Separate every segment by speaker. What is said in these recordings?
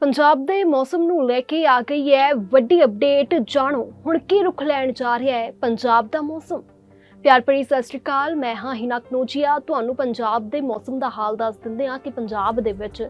Speaker 1: ਪੰਜਾਬ ਦੇ ਮੌਸਮ ਨੂੰ ਲੈ ਕੇ ਆ ਗਈ ਹੈ ਵੱਡੀ ਅਪਡੇਟ ਜਾਣੋ ਹੁਣ ਕੀ ਰੁਖ ਲੈਣ ਜਾ ਰਿਹਾ ਹੈ ਪੰਜਾਬ ਦਾ ਮੌਸਮ। ਪਿਆਰ ਭਰੀ ਸਤਿ ਸ਼੍ਰੀ ਅਕਾਲ, ਮੈਂ ਹਾਂ ਹਿਨਾ ਕਨੋਜੀਆ। ਤੁਹਾਨੂੰ ਪੰਜਾਬ ਦੇ ਮੌਸਮ ਦਾ ਹਾਲ ਦੱਸ ਦਿੰਦੇ ਹਾਂ ਕਿ ਪੰਜਾਬ ਦੇ ਵਿੱਚ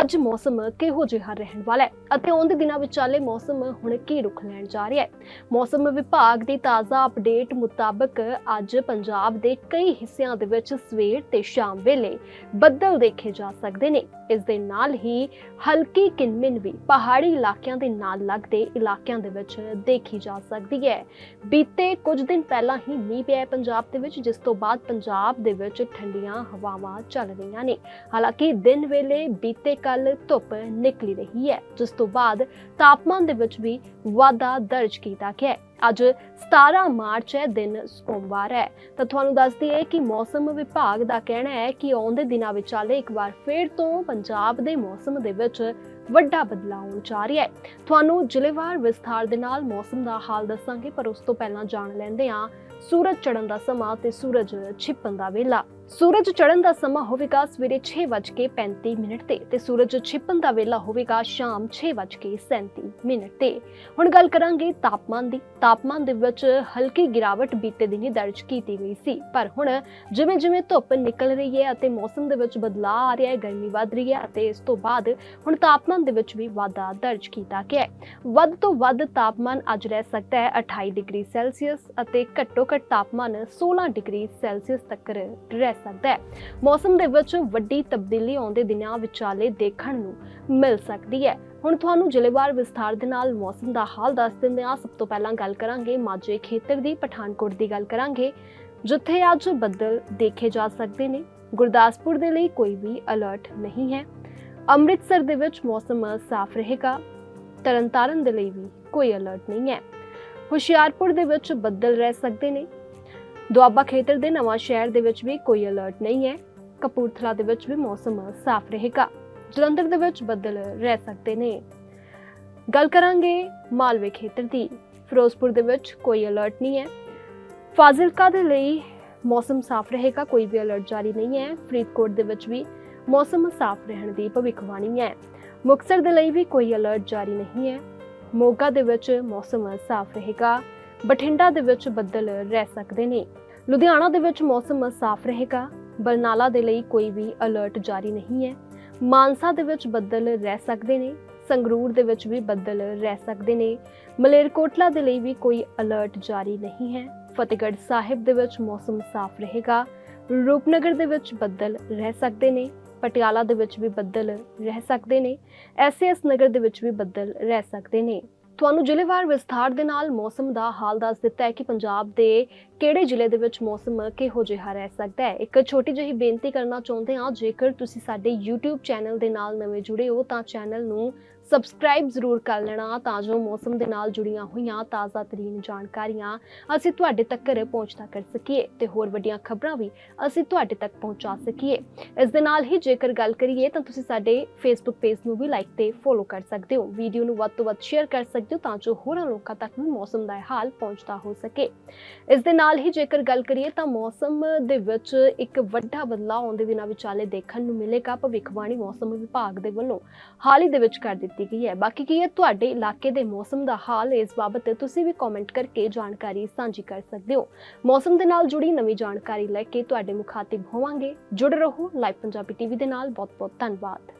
Speaker 1: ਅੱਜ ਮੌਸਮ ਕਿਹੋ ਜਿਹਾ ਰਹਿਣ ਵਾਲਾ ਹੈ ਅਤੇ ਆਉਂਦੇ ਦਿਨਾਂ ਵਿੱਚ ਚਾਲੇ ਮੌਸਮ ਹੁਣ ਕੀ ਰੁਖ ਲੈਣ ਜਾ ਰਿਹਾ ਹੈ। ਮੌਸਮ ਵਿਭਾਗ ਦੀ ਤਾਜ਼ਾ ਅਪਡੇਟ ਮੁਤਾਬਕ ਅੱਜ ਪੰਜਾਬ ਦੇ ਕਈ ਹਿੱਸਿਆਂ ਦੇ ਵਿੱਚ ਸਵੇਰ ਤੇ ਸ਼ਾਮ ਵੇਲੇ ਬੱਦਲ ਦੇਖੇ ਜਾ ਸਕਦੇ ਨੇ। ਇਸ ਦੇ ਨਾਲ ਹੀ ਹਲਕੀ ਕਿਨਮਿਨ ਵੀ ਪਹਾੜੀ ਇਲਾਕਿਆਂ ਦੇ ਨਾਲ ਲੱਗਦੇ ਇਲਾਕਿਆਂ ਦੇ ਵਿੱਚ ਦੇਖੀ ਜਾ ਸਕਦੀ ਹੈ। ਬੀਤੇ ਕੁਝ ਦਿਨ ਪਹਿਲਾਂ ਹੀ ਮੀਂਹ ਪਿਆ ਪੰਜਾਬ ਦੇ ਵਿੱਚ, ਜਿਸ ਤੋਂ ਬਾਅਦ ਪੰਜਾਬ ਦੇ ਵਿੱਚ ਠੰਡੀਆਂ ਹਵਾਵਾਂ ਚੱਲ ਰਹੀਆਂ ਨੇ। ਹਾਲਾਂਕਿ ਦਿਨ ਵੇਲੇ ਬੀਤੇ ਕੱਲ ਧੁੱਪ ਨਿਕਲੀ ਰਹੀ ਹੈ, ਜਿਸ ਤੋਂ ਬਾਅਦ ਤਾਪਮਾਨ ਦੇ ਵਿੱਚ ਵੀ ਵਾਧਾ ਦਰਜ ਕੀਤਾ ਗਿਆ ਹੈ। ਅੱਜ 17 ਮਾਰਚ ਹੈ, ਦਿਨ ਸੋਮਵਾਰ ਹੈ। ਤਾਂ ਤੁਹਾਨੂੰ ਦੱਸ ਦਈਏ ਕਿ ਮੌਸਮ ਵਿਭਾਗ ਦਾ ਕਹਿਣਾ ਹੈ ਕਿ ਆਉਂਦੇ ਦਿਨਾਂ ਵਿਚਾਲੇ ਇੱਕ ਵਾਰ ਫੇਰ ਤੋਂ ਪੰਜਾਬ ਦੇ ਮੌਸਮ ਦੇ ਵਿੱਚ ਵੱਡਾ ਬਦਲਾਅ ਆਉਣ ਜਾ ਰਿਹਾ ਹੈ। ਤੁਹਾਨੂੰ ਜ਼ਿਲ੍ਹੇਵਾਰ ਵਿਸਥਾਰ ਦੇ ਨਾਲ ਮੌਸਮ ਦਾ ਹਾਲ ਦੱਸਾਂਗੇ, ਪਰ ਉਸ ਤੋਂ ਪਹਿਲਾਂ ਜਾਣ ਲੈਂਦੇ ਹਾਂ। ਸੂਰਜ ਚੜ੍ਹਨ ਦਾ ਸਮਾਂ ਤੇ ਸੂਰਜ ਛਿਪਣ ਦਾ ਵੇਲਾ। ਸੂਰਜ ਚੜ੍ਹਨ ਦਾ ਸਮਾਂ ਹੋਵੇਗਾ ਸਵੇਰੇ 6:35 ਮਿੰਟ ਤੇ ਤੇ ਸੂਰਜ ਛਿਪਣ ਦਾ ਵੇਲਾ ਹੋਵੇਗਾ ਸ਼ਾਮ 6:37 ਮਿੰਟ ਤੇ। ਹੁਣ ਗੱਲ ਕਰਾਂਗੇ ਤਾਪਮਾਨ ਦੀ। ਤਾਪਮਾਨ ਦੇ ਵਿੱਚ ਹਲਕੀ ਗਿਰਾਵਟ ਬੀਤੇ ਦਿਨੀ ਦਰਜ ਕੀਤੀ ਗਈ ਸੀ। ਪਰ ਹੁਣ ਜਿਵੇਂ ਜਿਵੇਂ ਧੁੱਪ ਨਿਕਲ ਰਹੀ ਹੈ ਅਤੇ ਮੌਸਮ ਦੇ ਵਿੱਚ ਬਦਲਾਅ ਆ ਰਿਹਾ ਹੈ, ਗਰਮੀ ਵੱਧ ਰਹੀ ਹੈ ਅਤੇ ਇਸ ਤੋਂ ਬਾਅਦ ਹੁਣ ਤਾਪਮਾਨ ਦੇ ਵਿੱਚ ਵੀ ਵਾਧਾ ਦਰਜ ਕੀਤਾ ਗਿਆ ਹੈ। ਵੱਧ ਤੋਂ ਵੱਧ ਤਾਪਮਾਨ ਅੱਜ ਰਹਿ ਸਕਦਾ ਹੈ 28 ਡਿਗਰੀ ਸੈਲਸੀਅਸ ਅਤੇ ਘੱਟੋ ਘੱਟ ਤਾਪਮਾਨ 16 ਡਿਗਰੀ ਸੈਲਸੀਅਸ ਤੱਕ ਰਹਿ ਸਕਦਾ ਹੈ। ਮੌਸਮ ਦੇ ਵਿੱਚ ਵੱਡੀ ਤਬਦੀਲੀ ਆਉਂਦੇ ਦਿਨਾਂ ਵਿਚਾਲੇ ਦੇਖਣ ਨੂੰ ਮਿਲ ਸਕਦੀ ਹੈ। ਹੁਣ ਤੁਹਾਨੂੰ ਜ਼ਿਲ੍ਹੇਵਾਰ ਵਿਸਥਾਰ ਦੇ ਨਾਲ ਮੌਸਮ ਦਾ ਹਾਲ ਦੱਸ ਦਿੰਦੇ ਹਾਂ। ਸਭ ਤੋਂ ਪਹਿਲਾਂ ਗੱਲ ਕਰਾਂਗੇ ਮਾਝੇ ਖੇਤਰ ਦੀ, ਪਠਾਨਕੋਟ ਦੀ ਗੱਲ ਕਰਾਂਗੇ, ਜਿੱਥੇ ਅੱਜ ਬੱਦਲ ਦੇਖੇ ਜਾ ਸਕਦੇ ਨੇ। ਗੁਰਦਾਸਪੁਰ ਦੇ ਲਈ ਕੋਈ ਵੀ ਅਲਰਟ ਨਹੀਂ ਹੈ। ਅੰਮ੍ਰਿਤਸਰ ਦੇ ਵਿੱਚ ਮੌਸਮ ਸਾਫ਼ ਰਹੇਗਾ। ਤਰਨਤਾਰਨ ਦੇ ਲਈ ਵੀ ਕੋਈ ਅਲਰਟ ਨਹੀਂ ਹੈ। ਹੁਸ਼ਿਆਰਪੁਰ ਦੇ ਵਿੱਚ ਬੱਦਲ ਰਹਿ ਸਕਦੇ ਨੇ। ਦੁਆਬਾ ਖੇਤਰ ਦੇ ਨਵਾਂ ਸ਼ਹਿਰ ਦੇ ਵਿੱਚ ਵੀ ਕੋਈ ਅਲਰਟ ਨਹੀਂ ਹੈ। ਕਪੂਰਥਲਾ ਦੇ ਵਿੱਚ ਵੀ ਮੌਸਮ ਸਾਫ਼ ਰਹੇਗਾ। ਜਲੰਧਰ ਦੇ ਵਿੱਚ ਬੱਦਲ ਰਹਿ ਸਕਦੇ ਨੇ। ਗੱਲ ਕਰਾਂਗੇ ਮਾਲਵੇ ਖੇਤਰ ਦੀ। ਫਿਰੋਜ਼ਪੁਰ ਦੇ ਵਿੱਚ ਕੋਈ ਅਲਰਟ ਨਹੀਂ ਹੈ। ਫਾਜ਼ਿਲਕਾ ਦੇ ਲਈ ਮੌਸਮ ਸਾਫ਼ ਰਹੇਗਾ, ਕੋਈ ਵੀ ਅਲਰਟ ਜਾਰੀ ਨਹੀਂ ਹੈ। ਫਰੀਦਕੋਟ ਦੇ ਵਿੱਚ ਵੀ ਮੌਸਮ ਸਾਫ਼ ਰਹਿਣ ਦੀ ਭਵਿੱਖਬਾਣੀ ਹੈ। ਮੁਕਤਸਰ ਦੇ ਲਈ ਵੀ ਕੋਈ ਅਲਰਟ ਜਾਰੀ ਨਹੀਂ ਹੈ। ਮੋਗਾ ਦੇ ਵਿੱਚ ਮੌਸਮ ਸਾਫ਼ ਰਹੇਗਾ। ਬਠਿੰਡਾ ਦੇ ਵਿੱਚ ਬੱਦਲ ਰਹਿ ਸਕਦੇ ਨੇ। ਲੁਧਿਆਣਾ ਦੇ ਵਿੱਚ ਮੌਸਮ ਸਾਫ਼ ਰਹੇਗਾ। ਬਰਨਾਲਾ ਦੇ ਲਈ ਕੋਈ ਵੀ ਅਲਰਟ ਜਾਰੀ ਨਹੀਂ ਹੈ। ਮਾਨਸਾ ਦੇ ਵਿੱਚ ਬੱਦਲ ਰਹਿ ਸਕਦੇ ਨੇ। ਸੰਗਰੂਰ ਦੇ ਵਿੱਚ ਵੀ ਬੱਦਲ ਰਹਿ ਸਕਦੇ ਨੇ। ਮਲੇਰਕੋਟਲਾ ਦੇ ਲਈ ਵੀ ਕੋਈ ਅਲਰਟ ਜਾਰੀ ਨਹੀਂ ਹੈ। ਫਤਿਹਗੜ੍ਹ ਸਾਹਿਬ ਦੇ ਵਿੱਚ ਮੌਸਮ ਸਾਫ਼ ਰਹੇਗਾ। ਰੂਪਨਗਰ ਦੇ ਵਿੱਚ ਬੱਦਲ ਰਹਿ ਸਕਦੇ ਨੇ। ਪਟਿਆਲਾ ਦੇ ਵਿੱਚ ਵੀ ਬੱਦਲ ਰਹਿ ਸਕਦੇ ਨੇ। ਐਸਐਸ ਨਗਰ ਦੇ ਵਿੱਚ ਵੀ ਬੱਦਲ ਰਹਿ ਸਕਦੇ ਨੇ। ਤੁਹਾਨੂੰ ਜ਼ਿਲ੍ਹੇਵਾਰ ਵਿਸਥਾਰ ਦੇ ਨਾਲ ਮੌਸਮ ਦਾ ਹਾਲ ਦੱਸ ਦਿੱਤਾ ਹੈ ਕਿ ਪੰਜਾਬ ਦੇ ਕਿਹੜੇ ਜ਼ਿਲ੍ਹੇ ਦੇ ਵਿੱਚ ਮੌਸਮ ਕਿਹੋ ਜਿਹਾ ਰਹਿ ਸਕਦਾ ਹੈ? ਇੱਕ ਛੋਟੀ ਜਿਹੀ ਬੇਨਤੀ ਕਰਨਾ ਚਾਹੁੰਦੇ ਹਾਂ, ਜੇਕਰ ਤੁਸੀਂ ਸਾਡੇ YouTube ਚੈਨਲ ਦੇ ਨਾਲ ਨਵੇਂ ਜੁੜੇ ਹੋ, ਤਾਂ ਚੈਨਲ ਨੂੰ ਸਬਸਕ੍ਰਾਈਬ ਜ਼ਰੂਰ ਕਰ ਲੈਣਾ ਤਾਂ ਜੋ ਮੌਸਮ ਦੇ ਨਾਲ ਜੁੜੀਆਂ ਹੋਈਆਂ ਤਾਜ਼ਾ ਤਰੀਨ ਜਾਣਕਾਰੀਆਂ ਅਸੀਂ ਤੁਹਾਡੇ ਤੱਕ ਪਹੁੰਚਦਾ ਕਰ ਸਕੀਏ ਤੇ ਹੋਰ ਵੱਡੀਆਂ ਖਬਰਾਂ ਵੀ ਅਸੀਂ ਤੁਹਾਡੇ ਤੱਕ ਪਹੁੰਚਾ ਸਕੀਏ। ਇਸ ਦੇ ਨਾਲ ਹੀ ਜੇਕਰ ਗੱਲ ਕਰੀਏ ਤਾਂ ਤੁਸੀਂ ਸਾਡੇ ਫੇਸਬੁੱਕ ਪੇਜ ਨੂੰ ਵੀ ਲਾਈਕ ਤੇ ਫੋਲੋ ਕਰ ਸਕਦੇ ਹੋ। ਵੀਡੀਓ ਨੂੰ ਵੱਧ ਤੋਂ ਵੱਧ ਸ਼ੇਅਰ ਕਰ ਸਕਦੇ ਹੋ ਤਾਂ ਜੋ ਹੋਰਾਂ ਲੋਕਾਂ ਤੱਕ ਵੀ ਮੌਸਮ ਦਾ ਹਾਲ ਪਹੁੰਚਦਾ ਹੋ ਸਕੇ। ਇਸ ਦੇ ਨਾਲ ਹੀ ਜੇਕਰ ਗੱਲ ਕਰੀਏ ਤਾਂ ਮੌਸਮ ਦੇ ਵਿੱਚ ਇੱਕ ਵੱਡਾ ਬਦਲਾਅ ਆਉਂਦੇ ਦਿਨਾਂ ਵਿਚਾਲੇ ਦੇਖਣ ਨੂੰ ਮਿਲੇਗਾ। ਭਵਿੱਖਬਾਣੀ ਮੌਸਮ ਵਿਭਾਗ ਦੇ ਵੱਲੋਂ ਹਾਲ ਹੀ ਦੇ ਵਿੱਚ ਕਰ ਦਿੱਤੀ ਕੀਤੀ ਗਈ ਹੈ। ਬਾਕੀ ਕੀ ਹੈ, ਤੁਹਾਡੇ ਇਲਾਕੇ ਦੇ ਮੌਸਮ ਦਾ ਹਾਲ ਇਸ ਬਾਬਤ ਤੁਸੀਂ ਵੀ ਕਮੈਂਟ ਕਰਕੇ ਜਾਣਕਾਰੀ ਸਾਂਝੀ ਕਰ ਸਕਦੇ ਹੋ। ਮੌਸਮ ਦੇ ਨਾਲ ਜੁੜੀ ਨਵੀਂ ਜਾਣਕਾਰੀ ਲੈ ਕੇ ਤੁਹਾਡੇ ਮੁਖਾਤਿਬ ਹੋਵਾਂਗੇ। ਜੁੜ ਰਹੋ ਲਾਈਵ ਪੰਜਾਬੀ ਟੀਵੀ ਦੇ ਨਾਲ। ਬਹੁਤ ਬਹੁਤ ਧੰਨਵਾਦ।